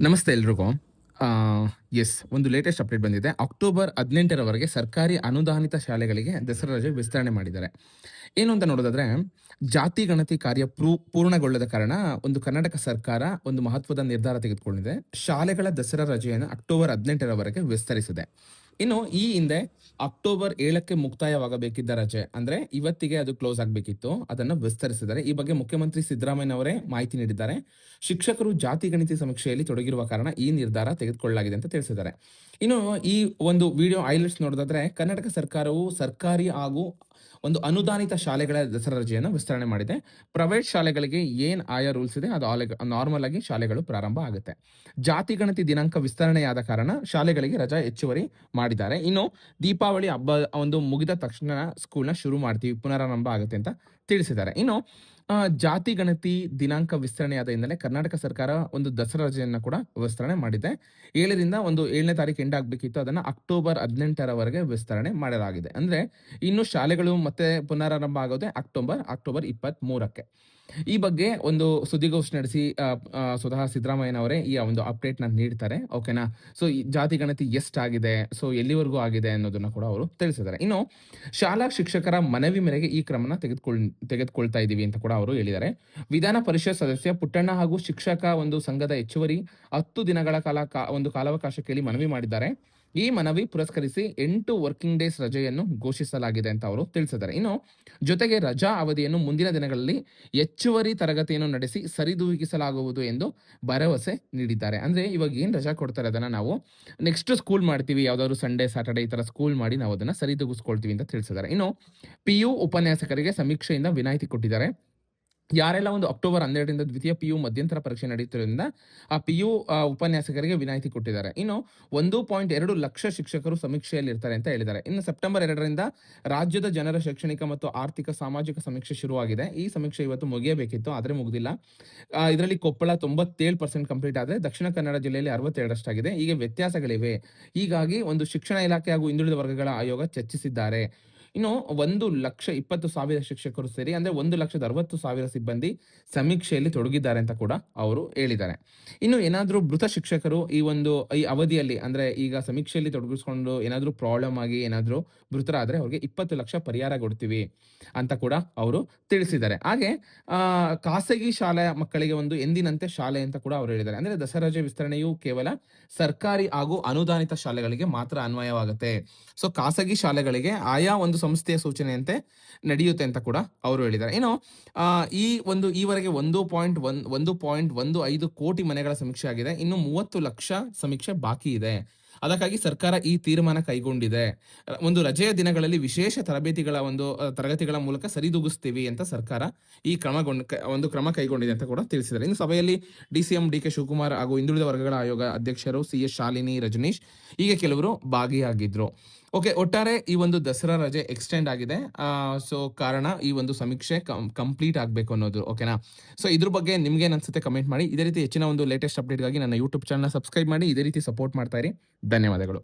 ನಮಸ್ತೆ ಎಲ್ರಿಗೂ. ಎಸ್ ಒಂದು ಲೇಟೆಸ್ಟ್ ಅಪ್ಡೇಟ್ ಬಂದಿದೆ. ಅಕ್ಟೋಬರ್ ಹದಿನೆಂಟರವರೆಗೆ ಸರ್ಕಾರಿ ಅನುದಾನಿತ ಶಾಲೆಗಳಿಗೆ ದಸರಾ ರಜೆ ವಿಸ್ತರಣೆ ಮಾಡಿದ್ದಾರೆ. ಏನು ಅಂತ ನೋಡೋದಾದ್ರೆ, ಜಾತಿ ಗಣತಿ ಕಾರ್ಯ ಪ್ರೂ, ಪೂರ್ಣಗೊಳ್ಳದ ಕಾರಣ ಒಂದು ಕರ್ನಾಟಕ ಸರ್ಕಾರ ಒಂದು ಮಹತ್ವದ ನಿರ್ಧಾರ ತೆಗೆದುಕೊಂಡಿದೆ. ಶಾಲೆಗಳ ದಸರಾ ರಜೆಯನ್ನು ಅಕ್ಟೋಬರ್ ಹದಿನೆಂಟರವರೆಗೆ ವಿಸ್ತರಿಸಿದೆ. ಇನ್ನು ಈ ಹಿಂದೆ ಅಕ್ಟೋಬರ್ ಏಳಕ್ಕೆ ಮುಕ್ತಾಯವಾಗಬೇಕಿದ್ದ ರಜೆ, ಅಂದ್ರೆ ಇವತ್ತಿಗೆ ಅದು ಕ್ಲೋಸ್ ಆಗಬೇಕಿತ್ತು. ಅದನ್ನು ವಿಸ್ತರಿಸಿದ್ದಾರೆ. ಈ ಬಗ್ಗೆ ಮುಖ್ಯಮಂತ್ರಿ ಸಿದ್ದರಾಮಯ್ಯ ಅವರೇ ಮಾಹಿತಿ ನೀಡಿದ್ದಾರೆ. ಶಿಕ್ಷಕರು ಜಾತಿ ಗಣಿತ ಸಮೀಕ್ಷೆಯಲ್ಲಿ ತೊಡಗಿರುವ ಕಾರಣ ಈ ನಿರ್ಧಾರ ತೆಗೆದುಕೊಳ್ಳಲಾಗಿದೆ ಅಂತ ತಿಳಿಸಿದ್ದಾರೆ. ಇನ್ನು ಈ ಒಂದು ವಿಡಿಯೋ ಹೈಲೈಟ್ಸ್ ನೋಡೋದಾದ್ರೆ ಕರ್ನಾಟಕ ಸರ್ಕಾರವು ಸರ್ಕಾರಿ ಹಾಗೂ ಒಂದು ಅನುದಾನಿತ ಶಾಲೆಗಳ ದಸರಾ ರಜೆಯನ್ನು ವಿಸ್ತರಣೆ ಮಾಡಿದೆ. ಪ್ರೈವೇಟ್ ಶಾಲೆಗಳಿಗೆ ಏನ್ ಆಯಾ ರೂಲ್ಸ್ ಇದೆ, ಅದು ನಾರ್ಮಲ್ ಆಗಿ ಶಾಲೆಗಳು ಪ್ರಾರಂಭ ಆಗುತ್ತೆ. ಜಾತಿ ಗಣತಿ ದಿನಾಂಕ ವಿಸ್ತರಣೆಯಾದ ಕಾರಣ ಶಾಲೆಗಳಿಗೆ ರಜಾ ಹೆಚ್ಚುವರಿ ಮಾಡಿದ್ದಾರೆ. ಇನ್ನು ದೀಪಾವಳಿ ಹಬ್ಬ ಒಂದು ಮುಗಿದ ತಕ್ಷಣ ಸ್ಕೂಲ್ನ ಶುರು ಮಾಡ್ತೀವಿ, ಪುನರಾರಂಭ ಆಗುತ್ತೆ ಅಂತ ತಿಳಿಸಿದ್ದಾರೆ. ಇನ್ನು ಜಾತಿ ಗಣತಿ ದಿನಾಂಕ ವಿಸ್ತರಣೆಯಾದ ಹಿನ್ನೆಲೆ ಕರ್ನಾಟಕ ಸರ್ಕಾರ ಒಂದು ದಸರಾ ರಜೆಯನ್ನು ಕೂಡ ವಿಸ್ತರಣೆ ಮಾಡಿದೆ. ಏಳರಿಂದ ಒಂದು ಏಳನೇ ತಾರೀಕು ಎಂಡ್ ಆಗಬೇಕಿತ್ತು. ಅದನ್ನು ಅಕ್ಟೋಬರ್ ಹದಿನೆಂಟರವರೆಗೆ ವಿಸ್ತರಣೆ ಮಾಡಲಾಗಿದೆ. ಅಂದರೆ, ಇನ್ನು ಶಾಲೆಗಳು ಮತ್ತೆ ಪುನರಾರಂಭ ಆಗೋದೇ ಅಕ್ಟೋಬರ್ ಅಕ್ಟೋಬರ್ ಇಪ್ಪತ್ತ್ ಮೂರಕ್ಕೆ ಈ ಬಗ್ಗೆ ಒಂದು ಸುದ್ದಿಗೋಷ್ಠಿ ನಡೆಸಿ ಸ್ವತಃ ಸಿದ್ದರಾಮಯ್ಯನವರೇ ಈ ಒಂದು ಅಪ್ಡೇಟ್ನ ನೀಡ್ತಾರೆ. ಓಕೆನಾ? ಸೊ ಜಾತಿ ಗಣತಿ ಎಷ್ಟಾಗಿದೆ? ಸೊ, ಎಲ್ಲಿವರೆಗೂ ಆಗಿದೆ ಅನ್ನೋದನ್ನ ಕೂಡ ಅವರು ತಿಳಿಸಿದ್ದಾರೆ. ಇನ್ನು, ಶಾಲಾ ಶಿಕ್ಷಕರ ಮನವಿ ಮೇರೆಗೆ ಈ ಕ್ರಮನ ತೆಗೆದುಕೊಳ್, ತೆಗೆದುಕೊಳ್ತಾ ಇದ್ದೀವಿ ಅಂತ ಕೂಡ ಅವರು ಹೇಳಿದ್ದಾರೆ. ವಿಧಾನ ಪರಿಷತ್ ಸದಸ್ಯ ಪುಟ್ಟಣ್ಣ ಹಾಗೂ ಶಿಕ್ಷಕ ಒಂದು ಸಂಘದ ಹೆಚ್ಚುವರಿ ಹತ್ತು ದಿನಗಳ ಕಾಲ ಒಂದು ಕಾಲಾವಕಾಶ ಕೇಳಿ ಮನವಿ ಮಾಡಿದ್ದಾರೆ. ಈ ಮನವಿ ಪುರಸ್ಕರಿಸಿ ಎಂಟು ವರ್ಕಿಂಗ್ ಡೇಸ್ ರಜೆಯನ್ನು ಘೋಷಿಸಲಾಗಿದೆ ಅಂತ ಅವರು ತಿಳಿಸಿದ್ದಾರೆ. ಇನ್ನು ಜೊತೆಗೆ ರಜಾ ಅವಧಿಯನ್ನು ಮುಂದಿನ ದಿನಗಳಲ್ಲಿ ಹೆಚ್ಚುವರಿ ತರಗತಿಯನ್ನು ನಡೆಸಿ ಸರಿದೂಗಿಸಲಾಗುವುದು ಎಂದು ಭರವಸೆ ನೀಡಿದ್ದಾರೆ. ಅಂದ್ರೆ ಇವಾಗ ಏನು ರಜಾ ಕೊಡ್ತಾರೆ ಅದನ್ನ ನಾವು ನೆಕ್ಸ್ಟ್ ಸ್ಕೂಲ್ ಮಾಡ್ತೀವಿ. ಯಾವ್ದಾದ್ರು ಸಂಡೇ ಸ್ಯಾಟರ್ಡೆ ಈ ತರ ಸ್ಕೂಲ್ ಮಾಡಿ ನಾವು ಅದನ್ನ ಸರಿದೂಗಿಸ್ಕೊಳ್ತೀವಿ ಅಂತ ತಿಳಿಸಿದ್ದಾರೆ. ಇನ್ನು ಪಿ ಯು ಉಪನ್ಯಾಸಕರಿಗೆ ಸಮೀಕ್ಷೆಯಿಂದ ವಿನಾಯಿತಿ ಕೊಟ್ಟಿದ್ದಾರೆ. ಯಾರೆಲ್ಲ ಒಂದು ಅಕ್ಟೋಬರ್ ಹನ್ನೆರಡರಿಂದ ದ್ವಿತೀಯ ಪಿ ಯು ಮಧ್ಯಂತರ ಪರೀಕ್ಷೆ ನಡೆಯುತ್ತಿರೋದ್ರಿಂದ ಆ ಪಿ ಯು ಉಪನ್ಯಾಸಕರಿಗೆ ವಿನಾಯಿತಿ ಕೊಟ್ಟಿದ್ದಾರೆ. ಇನ್ನು ಒಂದು ಪಾಯಿಂಟ್ ಎರಡು ಲಕ್ಷ ಶಿಕ್ಷಕರು ಸಮೀಕ್ಷೆಯಲ್ಲಿ ಇರ್ತಾರೆ ಅಂತ ಹೇಳಿದ್ದಾರೆ. ಇನ್ನು ಸೆಪ್ಟೆಂಬರ್ ಎರಡರಿಂದ ರಾಜ್ಯದ ಜನರ ಶೈಕ್ಷಣಿಕ ಮತ್ತು ಆರ್ಥಿಕ ಸಾಮಾಜಿಕ ಸಮೀಕ್ಷೆ ಶುರುವಾಗಿದೆ. ಈ ಸಮೀಕ್ಷೆ ಇವತ್ತು ಮುಗಿಯಬೇಕಿತ್ತು, ಆದರೆ ಮುಗಿದಿಲ್ಲ. ಇದರಲ್ಲಿ ಕೊಪ್ಪಳ ತೊಂಬತ್ತೇಳು ಪರ್ಸೆಂಟ್ ಕಂಪ್ಲೀಟ್ ಆದರೆ ದಕ್ಷಿಣ ಕನ್ನಡ ಜಿಲ್ಲೆಯಲ್ಲಿ ಅರವತ್ತೆರಡಷ್ಟಾಗಿದೆ. ಹೀಗೆ ವ್ಯತ್ಯಾಸಗಳಿವೆ. ಹೀಗಾಗಿ ಒಂದು ಶಿಕ್ಷಣ ಇಲಾಖೆ ಹಾಗೂ ಹಿಂದುಳಿದ ವರ್ಗಗಳ ಆಯೋಗ ಚರ್ಚಿಸಿದ್ದಾರೆ. ಇನ್ನು ಒಂದು ಲಕ್ಷ ಇಪ್ಪತ್ತು ಸಾವಿರ ಶಿಕ್ಷಕರು ಸೇರಿ, ಅಂದ್ರೆ ಒಂದು ಲಕ್ಷದ ಅರವತ್ತು ಸಾವಿರ ಸಿಬ್ಬಂದಿ ಸಮೀಕ್ಷೆಯಲ್ಲಿ ತೊಡಗಿದ್ದಾರೆ ಅಂತ ಕೂಡ ಅವರು ಹೇಳಿದ್ದಾರೆ. ಇನ್ನು ಏನಾದರೂ ಮೃತ ಶಿಕ್ಷಕರು ಈ ಒಂದು, ಈ ಅವಧಿಯಲ್ಲಿ, ಅಂದ್ರೆ ಈಗ ಸಮೀಕ್ಷೆಯಲ್ಲಿ ತೊಡಗಿಸ್ಕೊಂಡು ಏನಾದರೂ ಪ್ರಾಬ್ಲಮ್ ಆಗಿ ಏನಾದರೂ ಮೃತರಾದ್ರೆ ಅವ್ರಿಗೆ ಇಪ್ಪತ್ತು ಲಕ್ಷ ಪರಿಹಾರ ಕೊಡ್ತೀವಿ ಅಂತ ಕೂಡ ಅವರು ತಿಳಿಸಿದ್ದಾರೆ. ಹಾಗೆ ಖಾಸಗಿ ಶಾಲೆಯ ಮಕ್ಕಳಿಗೆ ಒಂದು ಎಂದಿನಂತೆ ಶಾಲೆ ಅಂತ ಕೂಡ ಅವರು ಹೇಳಿದ್ದಾರೆ. ಅಂದ್ರೆ ದಸರಾ ರಜೆ ವಿಸ್ತರಣೆಯು ಕೇವಲ ಸರ್ಕಾರಿ ಹಾಗೂ ಅನುದಾನಿತ ಶಾಲೆಗಳಿಗೆ ಮಾತ್ರ ಅನ್ವಯವಾಗುತ್ತೆ. ಸೊ, ಖಾಸಗಿ ಶಾಲೆಗಳಿಗೆ ಆಯಾ ಒಂದು ಸಂಸ್ಥೆಯ ಸೂಚನೆಯಂತೆ ನಡೆಯುತ್ತೆ ಅಂತ ಕೂಡ ಅವರು ಹೇಳಿದ್ದಾರೆ. ಏನು ಈ ಒಂದು ಈವರೆಗೆ ಒಂದು ಪಾಯಿಂಟ್ ಒನ್, ಒಂದು ಪಾಯಿಂಟ್ ಒಂದು ಐದು ಕೋಟಿ ಮನೆಗಳ ಸಮೀಕ್ಷೆ ಆಗಿದೆ. ಇನ್ನು ಮೂವತ್ತು ಲಕ್ಷ ಸಮೀಕ್ಷೆ ಬಾಕಿ ಇದೆ. ಅದಕ್ಕಾಗಿ ಸರ್ಕಾರ ಈ ತೀರ್ಮಾನ ಕೈಗೊಂಡಿದೆ. ಒಂದು ರಜೆಯ ದಿನಗಳಲ್ಲಿ ವಿಶೇಷ ತರಬೇತಿಗಳ ಒಂದು ತರಗತಿಗಳ ಮೂಲಕ ಸರಿದೂಗಿಸ್ತೀವಿ ಅಂತ ಸರ್ಕಾರ ಈ ಕ್ರಮಗೊಂಡ ಒಂದು ಕ್ರಮ ಕೈಗೊಂಡಿದೆ ಅಂತ ಕೂಡ ತಿಳಿಸಿದ್ದಾರೆ. ಇನ್ನು ಸಭೆಯಲ್ಲಿ D C M D K Shivakumar ಹಾಗೂ ಹಿಂದುಳಿದ ವರ್ಗಗಳ ಆಯೋಗ ಅಧ್ಯಕ್ಷರು ಸಿ ಎಸ್ ಶಾಲಿನಿ, ರಜನೀಶ್ ಹೀಗೆ ಕೆಲವರು ಭಾಗಿಯಾಗಿದ್ರು. ಓಕೆ ಒಟ್ಟಾರೆ ಈ ಒಂದು ದಸರಾ ರಜೆ ಎಕ್ಸ್ಟೆಂಡ್ ಆಗಿದೆ. ಸೊ ಕಾರಣ ಈ ಒಂದು ಸಮೀಕ್ಷೆ ಕಂಪ್ಲೀಟ್ ಆಗಬೇಕು ಅನ್ನೋದು ಓಕೆನಾ ಸೊ ಇದ್ರ ಬಗ್ಗೆ ನಿಮ್ಗೆ ಅನ್ಸುತ್ತೆ ಕಮೆಂಟ್ ಮಾಡಿ. ಇದೇ ರೀತಿ ಹೆಚ್ಚಿನ ಒಂದು ಲೇಟೆಸ್ಟ್ ಅಪ್ಡೇಟ್ಗಾಗಿ ನನ್ನ ಯೂಟ್ಯೂಬ್ ಚಾನಲ್ ಸಬ್ಸ್ಕ್ರೈಬ್ ಮಾಡಿ. ಇದೇ ರೀತಿ ಸಪೋರ್ಟ್ ಮಾಡ್ತಾ ಇರಿ. ಧನ್ಯವಾದಗಳು.